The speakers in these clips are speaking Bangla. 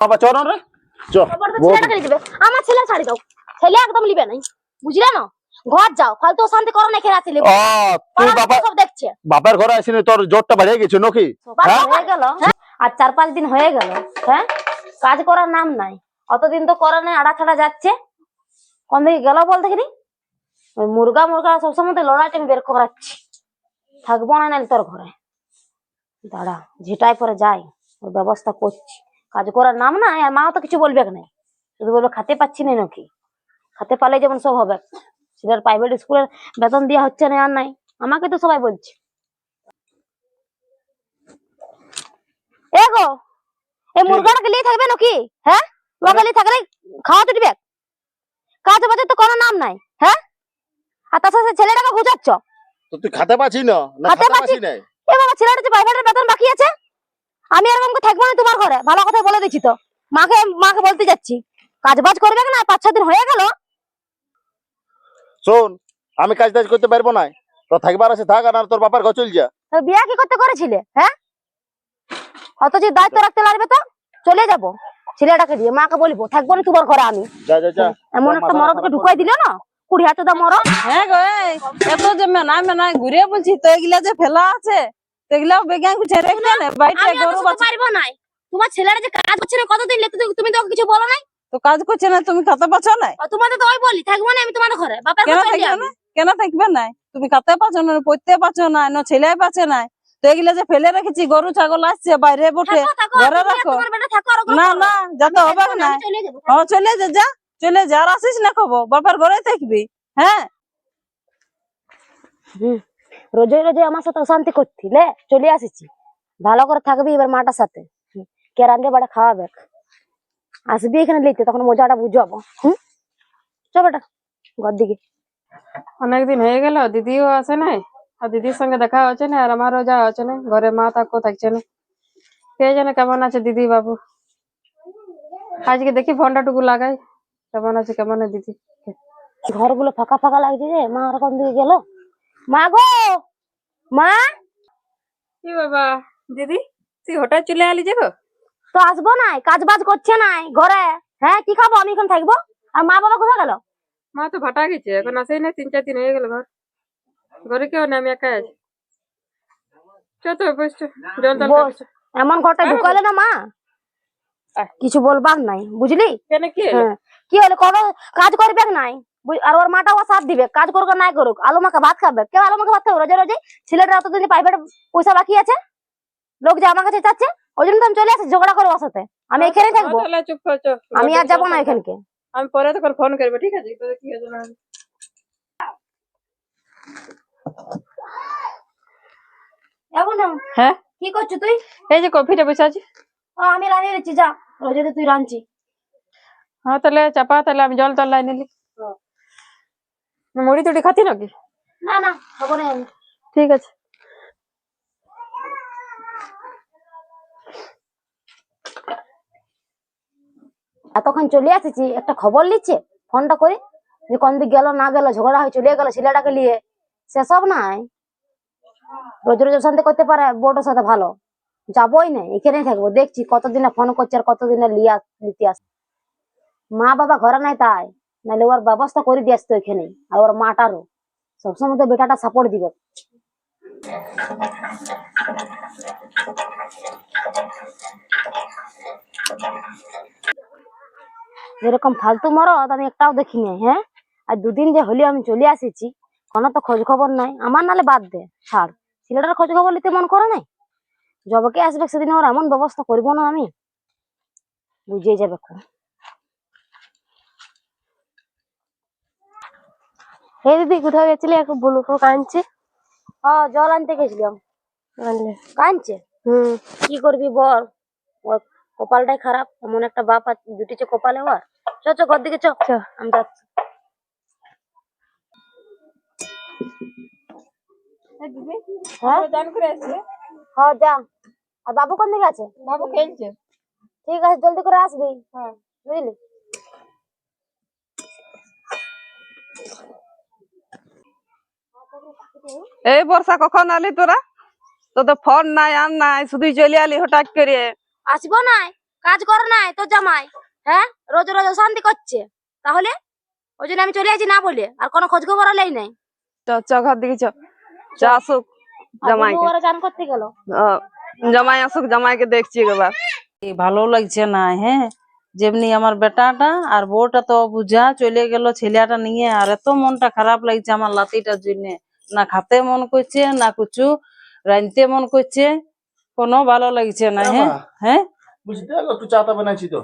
বাবা চ না রে চ তারপর তো বহুত- আমার ছেলে ছাড়ি দাও। ছেলে একদম লিবে নাই। বুঝলে না? ঘর যাও। ফালতু অশান্তি করো না আসলে ও তুই বাবা সব দেখছে। বাপের ঘরে আসিনি তোর জোরটা বাড়িয়ে গেছে নাকি? হ্যাঁ? হয়ে গেল। আর চার পাঁচ দিন হয়ে গেল। হ্যাঁ? কাজ করার নাম নাই। অতদিন তো করা নেই আড়া ছাড়া যাচ্ছে। কোন দিকে গেল বল দেখিনি? মুরগা মুরগা সবসময় তো লড়াইটা আমি বের করাচ্ছি। থাকব না নাহলে তোর ঘরে। দাঁড়া যেটাই পরে যাই ওর ব্যবস্থা করছি। কাজ করার নাম না আর মাও তো কিছু বলবে না। শুধু বলবে খাতে পাচ্ছি না নাকি? খাতে পারলে যেমন সব হবে। সেটার প্রাইভেট স্কুলের বেতন দেওয়া হচ্ছে না আর নাই। আমাকে তো সবাই বলছে। এ গো এই মুরগাটাকে লিয়ে থাকবে নাকি? হ্যাঁ? তোমাকে লিয়ে থাকলে খাওয়া তো দিবে। কাজ বাজে তো কোনো নাম নাই হ্যাঁ? আর তার সাথে ছেলেটাকে ঘুচাচ্ছ তো তুই খাতে পাচ্ছি না? খাতে পাচ্ছি না এ বাবা ছেলেটা যে প্রাইভেটের বেতন বাকি আছে? আমি এরকম করে থাকব না তোমার ঘরে। ভালো কথা বলে দিচ্ছি তো। মাকে মাকে বলতে যাচ্ছি। কাজ বাজ করবে না পাঁচ ছ দিন হয়ে গেল। শোন আমি কাজ টাজ করতে পারব না। তো থাকবার আছে থাক আর তোর বাবার ঘর চল যা। বিয়া কি করতে করেছিলে হ্যাঁ? অথচ দায়িত্ব রাখতে লাগবে তো। চলে যাব। ছেলেটাকে দিয়ে মাকে বলব থাকব না তোমার ঘরে আমি। যা যা যা। এমন একটা মরদকে ঢুকাই দিল না? কুড়ি হাতে দাম মরদ। হ্যাঁ গো এত যে মেনায় মেনায় ঘুরে বলছি তো এগুলা যে ফেলা আছে। তো এগুলা বেগান ছেড়ে না বাড়িতে গরু বাচ্চা পারব না তোমার ছেলেটা যে কাজ করছে না কতদিন লেগে তুমি- তো কিছু বলো নাই? তো কাজ করছে না তুমি খাতে পাচ্ছ না তোমাদের তো ওই বলি থাকব না আমি তোমাদের ঘরে। বাপের কেন চলে থাকবে না? কেন থাকবে না? তুমি খাতে পাচ্ছ না পড়তে পারছ না না ছেলে পাচ্ছে না? তো এগুলা যে ফেলে রেখেছি গরু ছাগল আসছে বাইরে থাকো, ঘরে রাখো। তোমার বেটা না না যাতে হবে না, না। আমি চলে যাব। ও চলে যা যা চলে যা আর আসিস না খবো বাপের ঘরে থাকবি হ্যাঁ? রোজে রোজে আমার সাথে অশান্তি করছিলে চলে আসিছি। ভালো করে থাকবি এবার মাটার সাথে। কে রান্ধে বাড়া খাওয়াবে আসবি এখানে লিখতে তখন মজাটা বুঝাবো। হুম চ বেটা ঘর দিকে। অনেকদিন হয়ে গেল দিদিও আসে নাই আর দিদির সঙ্গে দেখা হচ্ছে না আর আমারও যাওয়া হচ্ছে না ঘরে মা তাকো থাকছে না। কে জানে কেমন আছে দিদি বাবু। আজকে দেখি ফোনটা টুকু লাগাই। কেমন আছে কেমন দিদি। ঘরগুলো ফাঁকা ফাঁকা লাগছে যে মা ওরকম দিকে গেল। মা গো মা? কি বাবা? দিদি তুই হঠাৎ চলে আলি যে গো? তো আসব নাই কাজ বাজ করছে নাই ঘরে। হ্যাঁ কি খাব? আমি এখন থাকব। আর মা বাবা কোথায় গেল? মা তো ভাটা গেছে এখন আসেই না তিন চার দিন হয়ে গেল ঘর। ঘরে কেউ না আমি একাই আছি। চ তো বস জল বস। এমন ঘরটা ঢুকালে না মা? কিছু বলবার নাই বুঝলি? কেন কি হলো? হ্যাঁ কি হলো? কোনো কাজ করবে নাই। আর ওর মাটা ও সাথ দিবে কাজ করুক নাই করুক। আলু মাখা ভাত খাবে। কেউ আলু মাখা ভাত খাবে রোজে রোজে। ছেলেটা অতদিন প্রাইভেট পয়সা বাকি আছে। লোক যে আমার কাছে চাচ্ছে ওই জন্য তো আমি চলে আসি ঝগড়া করে ওর সাথে। আমি থাকব। চুপ কর চ। আমি আর যাব না এখানকে। আমি পরে তখন ফোন করব ঠিক আছে? কি হয়েছে না না। হ্যাঁ? কি করছ তুই? এই যে কফিটা বসে আছি। ও, আমি রানিয়ে দিচ্ছি যা। রোজে তুই রাঁধছি হ্যাঁ তাহলে চাপা তাহলে আমি জল টল লাই নিলি। মুড়ি টুড়ি খাতি নাকি? না না খাব না আমি। ঠিক আছে। এতক্ষণ চলে আসেছি একটা খবর নিচ্ছে ফোনটা করে। যে কোন দিক গেল না গেল ঝগড়া হয়ে চলে গেল ছেলেটাকে নিয়ে। সেসব নাই। রোজ রোজ শান্তি করতে পারে বোর্ডের সাথে ভালো। যাবোই না এখানেই থাকব। দেখছি কতদিনে ফোন করছে আর কতদিনে লিয়া নিতে আসে। মা বাবা ঘরে নাই তাই। নাহলে ওর ব্যবস্থা করে দিয়ে আসতো এখানে আর ওর মাটারও। সবসময় তো বেটাটা সাপোর্ট দিবে। যেরকম ফালতু মরদ, আমি একটাও দেখিনি হ্যাঁ? আর দুদিন যে হলি আমি চলে আসেছি, কোনো তো খোঁজ খবর নাই। আমার নালে বাদ দে, ছাড়। ছেলেটার খোঁজ খবর নিতে মন করে নাই? জবকে আসবে সেদিন ওর এমন ব্যবস্থা করব না আমি? বুঝিয়ে যাবে খুব হে দিদি কোথাও গেছিলি? এখন বলু তো কাঁদছে? ও জল আনতে গেছিলাম। আনলে। কাঁদছে? হুম। কি করবি বল? কপালটাই খারাপ এমন একটা বাপ আছে জুটেছে কপালে ওর। চ চ ঘর দিকে চ। আমি যাচ্ছি। হ্যাঁ? হ্যাঁ যা। আর বাবু কোন দিকে আছে? বাবু খেলছে। ঠিক আছে জলদি করে আসবি। হ্যাঁ। বুঝলি? এই বর্ষা কখন আলি তোরা? তো তো ফোন নাই আর নাই শুধু চলে আলি হঠাৎ করে। আসব নাই কাজ করে নাই তো জামাই হ্যাঁ? রোজ রোজ অশান্তি করছে। তাহলে? ওই জন্য আমি চলে আসি না বলে আর কোনো খোঁজ খবর লেই নাই। চ চ ঘর দিকে চ। চ আসুক জামাইকে। ওরা চান করতে গেল। জামাই আসুক জামাইকে দেখছি এবার। ভালো লাগছে না হ্যাঁ? যেমনি আমার বেটাটা আর বউটা তো বুঝা চলে গেল ছেলেটা নিয়ে আর এত মনটা খারাপ লাগছে আমার লাতিটার জন্য। না খাতে মন করছে না কিছু রাঁধতে মন করছে কোনো ভালো লাগছে না হ্যাঁ? হ্যাঁ? বুঝতে একটু চাটা বানাইছি তো।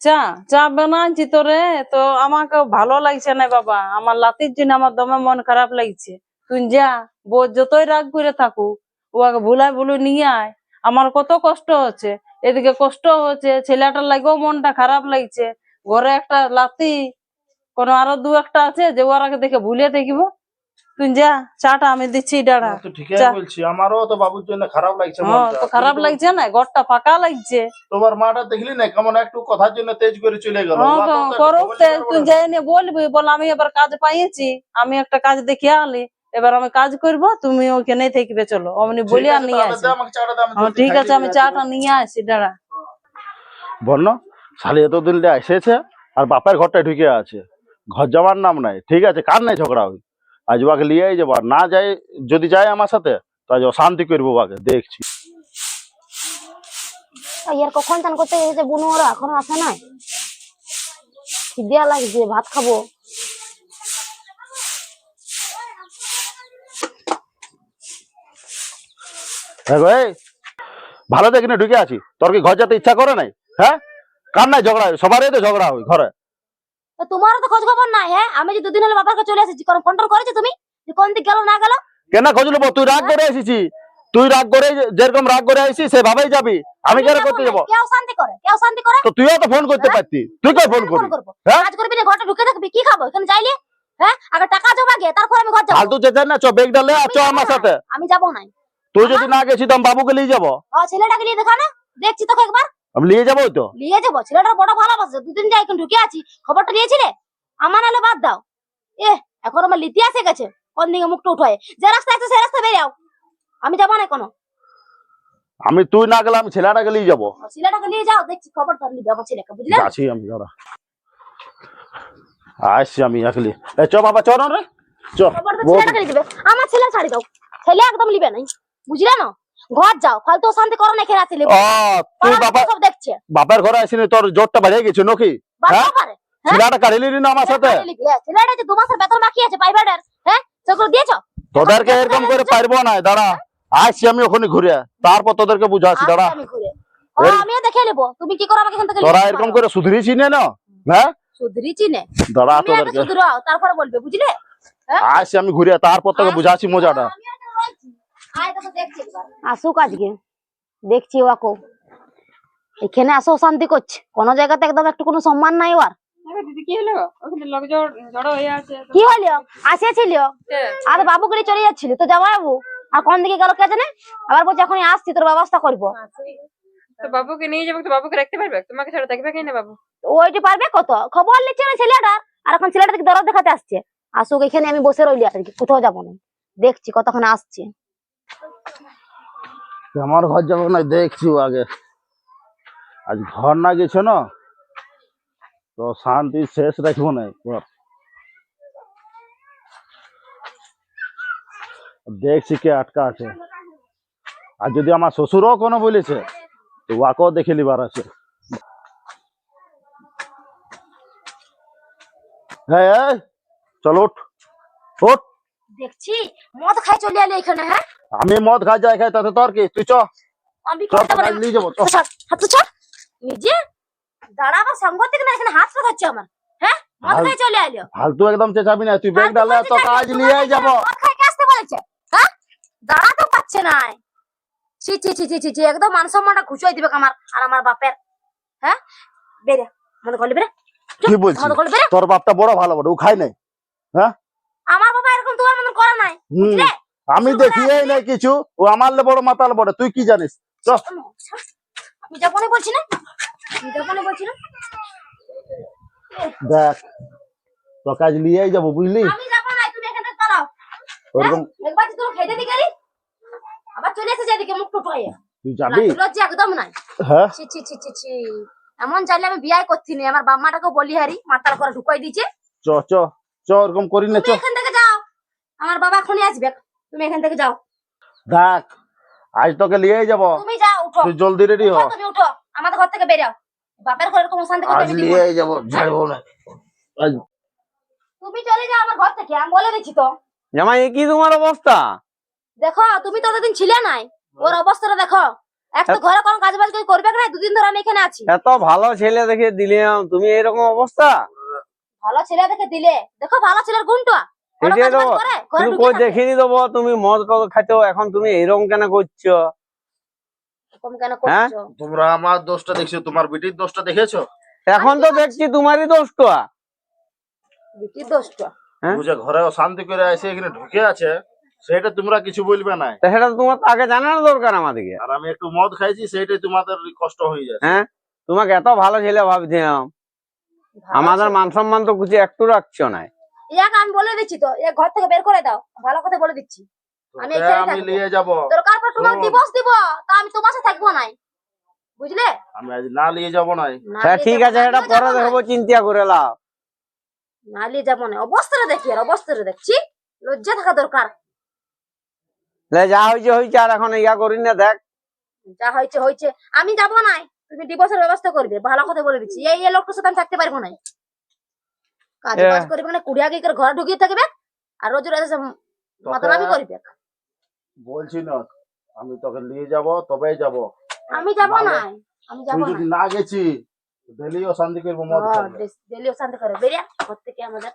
চা? চা বানাচ্ছি তো রে তো আমাকে ভালো লাগছে না বাবা। আমার লাতির জন্য আমার দমে মন খারাপ লাগছে। তুই যা বউ যতই রাগ করে থাকুক ওকে ভুলাই ভুলু নিয়ে আয়। আমার কত কষ্ট হচ্ছে। এদিকে কষ্ট হচ্ছে ছেলেটার লাগেও মনটা খারাপ লাগছে। ঘরে একটা লাতি কোনো আরও দু একটা আছে যে ওরাকে দেখে ভুলে দেখিব চাটা আমি দিচ্ছি ডাড়া তো ঠিকই বলছি আমারও তো বাবুর জন্য খারাপ লাগছে হ্যাঁ মনটা। তো খারাপ লাগছে না ঘরটা ফাঁকা লাগছে। তোমার মাটা দেখলি না কেমন একটু কথার জন্য তেজ করে চলে গেল। মা তো তো একটা করুক খবর তুই যাই নিয়ে বলবি বল আমি এবার কাজ পাইয়েছি আমি একটা কাজ দেখিয়ে আলি এবার আমি কাজ করব তুমি ওখানে থাকবে চলো। অমনি বলি আর নিয়ে আসি। দে আমাকে চাটা দে, আমি হ্যাঁ ঠিক আছে আমি চাটা নিয়ে আসি দাঁড়া। বন্য শালি এতদিন এসেছে আর বাপের ঘরটা ঢুকে আছে। ঘর যাওয়ার নাম নাই ঠিক আছে কার নাই ঝগড়া হই আজ ওকে লিয়েই যাব আর না যাই যদি যায় আমার সাথে তো আজ অশান্তি করব ওকে দেখছি। ইয়ার কখন চান করতে গেছে বুনু ওরা এখনও আসে নাই? খিদে লাগছে ভাত খাব। এই ভালো দেখিনি ঢুকে আছি। তোর কি ঘর যেতে ইচ্ছা করে নাই? হ্যাঁ? কার নাই ঝগড়া? হয় সবারই তো ঝগড়া হয় ঘরে। তোমারও তো খোঁজ খবর নাই হ্যাঁ? আমি যে দুদিন হলো বাবার কাছে চলে এসেছি কারণ টোন করেছ তুমি? যে কোন দিক গেল না গেল? কেন খোঁজ নেব তুই রাগ করে এসেছি। তুই রাগ করে যেরকম রাগ করে আসিস সেভাবেই যাবি। আমি কেন করতে যাব? কেউ শান্তি করে কেউ শান্তি করে? তো তুইও তো ফোন করতে পারতি। তুই কই ফোন করবি? হ্যাঁ? কাজ করবি না ঘরটা ঢুকে থাকবি কি খাব? এখানে চাইলে হ্যাঁ? আগে টাকা জমা গে তারপর আমি ঘর যাব। ফালতু চেঁচাই না চ বেগ ডালে আর চ আমার সাথে। আমি যাব না তুই যদি না গেছিস তো বাবুকে নিয়ে যাব। ও ছেলেটাকে নিয়ে দেখা না? দেখছি তোকে একবার। আমি নিয়ে যাব তো? নিয়ে যাব? ছেলেটার বড় ভালোবাসে দুদিন যাই এখন ঢুকে আছি। খবরটা নিয়েছিলে? আমার নাহলে বাদ দাও। এ এখন আমার লিতি আসে গেছে। কোন দিকে মুখটা উঠায়। যে রাস্তা আছে সে রাস্তা বেরিয়াও আমি যাব না কোনো আমি তুই না গেলে আমি ছেলেটাকে নিয়ে যাব। ছেলেটাকে নিয়ে যাও দেখছি খবর ধর নিবে আমার ছেলেকে বুঝলে? যাচ্ছি আমি দাঁড়া। আসছি আমি একলি এ চ বাবা চ না রে। চ খবর তো বউ- ছেলেটাকে দিবে আমার ছেলে ছাড়ি দাও। ছেলে একদম নিবে নাই। বুঝলে না? ঘর যাও ফালতু শান্তি করো না এখানে আসলে ও তুই বাবা সব দেখছে। বাপের ঘরে আসিনি তোর জোরটা বাড়িয়ে গেছে নাকি? হ্যাঁ? হ্যাঁ? ছেলেটা কাড়িলি না আমার সাথে? ছেলেটা যে দু মাসের বেতন বাকি আছে প্রাইভেটের হ্যাঁ? সেগুলো দিয়েছ তোদেরকে এরকম করে পারব না দাঁড়া। আসছি আমি ওখানে ঘুরে। তারপর তোদেরকে বুঝাচ্ছি দাঁড়া। আমি দেখে নেব। তুমি কি করো আমাকে এখান থেকে তোরা এরকম। করে সুধরিছি না? হ্যাঁ? সুধরিছি নে দাঁড়া তোদেরকে। সুধরাও তারপরে বলবে বুঝলে? আসছি আমি ঘুরে তারপর তোকে বুঝাচ্ছি মজাটা। আসুক আজকে। দেখছি ওয়াকো এখানে আসো শান্তি করছে। কোন জায়গাতে একদম একটু কোনো সম্মান নাই ওর। আরে কি হলো? ওখানে লোক জড়- জড়ো হয়ে আছে। তো- কি হলো? আসিয়াছিল আর বাবুকে নিয়ে চলে যাচ্ছিল? তো যাওয়া বাবু? আর কোন দিকে গেল কে জানে? আবার বলছে এখন আসছি তোর ব্যবস্থা করব। তো বাবুকে নিয়ে যাব তো বাবুকে রাখতে পারবে? তোমাকে ছাড়া দেখবে কি বাবু? ওইটি পারবে কত? খবর নিচ্ছে না ছেলেটা? আর এখন ছেলেটা থেকে দরদ দেখাতে আসছে। আসুক এখানে আমি বসে রইলি আর কি কোথাও যাব না। দেখছি কতক্ষণ আসছে। আমার ঘর যাব না, দেখছি আগে। আজ ঘর না গেছো না, তো শান্তি শেষ রাখব না ঘর। দেখছি কে আটকা আছে। আর যদি আমার শ্বশুরও কোনো বলেছে, তো ওয়াকেও দেখে নিবার আছে। হ্যাঁ চল উঠ দেখছি মদ খাই চলে এলি এখানে হ্যাঁ? আমি মদ খাই যাই খাই তাতে তোর কি? তুই চ। আমি করতে পারি নিয়ে যাব ছাড়, হাত তো ছাড়। নিজে দাঁড়াবার সাংগতিক না এখানে হাত লাগাচ্ছে আমার হ্যাঁ? মদ খাই চলে এলো। ফালতু একদম চেঁচাবি না তুই ব্যাগ ডালে তো কাজ নিয়ে যাব। মদ খাই কে আসতে বলেছে হ্যাঁ? দাঁড়াতেও পাচ্ছে না। ছি ছি ছি ছি ছি একদম মান সম্মানটা ঘুষাই দিবে আমার আর আমার বাপের হ্যাঁ? বেরে মদ গলি বেরে কি বলছিস? তোর বাপটা বড় ভালো বটে ও খাই নাই আমার বাবা এরকম তোমার মতন করে নাই আমি দেখিয়েই নাই কিছু। ও আমার বড় মাতাল বড় তুই কি জানিস? চ। আমি যাব বলছি না আমি বলছি না দেখ তো কাজ নিয়েই যাব বুঝলি? আমি যাব না তুমি এখান থেকে ওরকম একবার যদি তুমি খেতে দিকে আবার চলে এসেছে এদিকে মুখ টুটাইয়া তুই যাবি? লজ্জা একদম নাই। হ্যাঁ। ছি ছি ছি ছি ছি। এমন চাইলে আমি বিয়ে করছি নি আমার বাম্মাটাকে বলি হারি মাতাল করে ঢুকাই দিয়েছে। চ চ চ ওরকম করি না চ তুমি এখান থেকে যাও আমার বাবা এখনই আসবে। তুমি এখান থেকে যাও। দেখ আজ তোকে নিয়েই যাব। তুমি যাও উঠো। তুই জলদি রেডি হ। তুমি উঠো। আমাদের ঘর থেকে বেরাও বাপের ঘরের কোনো শান্তি করতে আজ আমি। নিয়েই যাব ছাড়বো না। আজ তুমি চলে যাও আমার ঘর থেকে আমি বলে দিচ্ছি তো। জামাই এ কি তোমার অবস্থা? দেখো তুমি তো অতদিন ছিলে নাই। ওর অবস্থাটা দেখো। এক তো ঘরে কোনো কাজ বাজ কেউ করবে না দুদিন ধরে আমি এখানে আছি। এত ভালো ছেলে দেখে দিলাম। তুমি এরকম অবস্থা? ভালো ছেলে দেখে দিলে। দেখো ভালো ছেলের গুণটা। কই। দেবো? তুমি মদ কত খাইছো? এখন তুমি এরকম কেন করছ? হ্যাঁ? তোমরা আমার দোষটা দেখছ তোমার বিটির দোষটা দেখেছ? এখন তো দেখছি তোমারই দোষটা বিটির দোষটা হ্যাঁ? বুঝে ঘরে শান্তি করে এখানে ঢুকে আছে সেটা তোমরা কিছু বলবে না। তা সেটা তোমার আগে জানানো দরকার আমাদেরকে। আর আমি একটু মদ খাইছি সেইটাই তোমাদের কষ্ট হয়ে যাচ্ছে। হ্যাঁ? তোমাকে এত ভালো ছেলে ভাবছিলাম। আমাদের। মান সম্মান তো কিছু একটু রাখছো না ইয়াকে আমি বলে দিচ্ছি তো এ ঘর থেকে বের করে দাও ভালো কথা বলে দিচ্ছি। আমি এখানে আমি নিয়ে যাব। দরকার দিবস দিব তা আমি তোমার সাথে থাকব নাই। বুঝলে? আমি আজ না নিয়ে যাব নাই। না হ্যাঁ ঠিক আছে এটা পরে। দেখব চিন্তা করে লাও। না নিয়ে যাব না অবস্থাটা দেখি আর অবস্থাটা দেখছি। লজ্জা থাকা দরকার। লে, যা হয়েছে হয়েছে আর এখন ইয়া করি না দেখ। যা হয়েছে হয়েছে আমি যাব নাই। তুমি ডিভোর্সের ব্যবস্থা করবে ভালো কথা বলে দিচ্ছি। এই এই লোকটার সাথে আমি থাকতে পারব না কাজ এ- বাজ করবে না কুড়িয়া গিয়ে ঘরে ঢুকিয়ে থাকবে আর রোজ রোজ মাতলামি করবে। বলছি না আমি তোকে নিয়ে যাব তবেই যাব। আমি যাব না আমি যাব যদি না না গেছি ডেলিও শান্তি করব মদ হ্যাঁ, খাব। ডেলিও শান্তি করে। বেরিয়া ঘর থেকে আমাদের।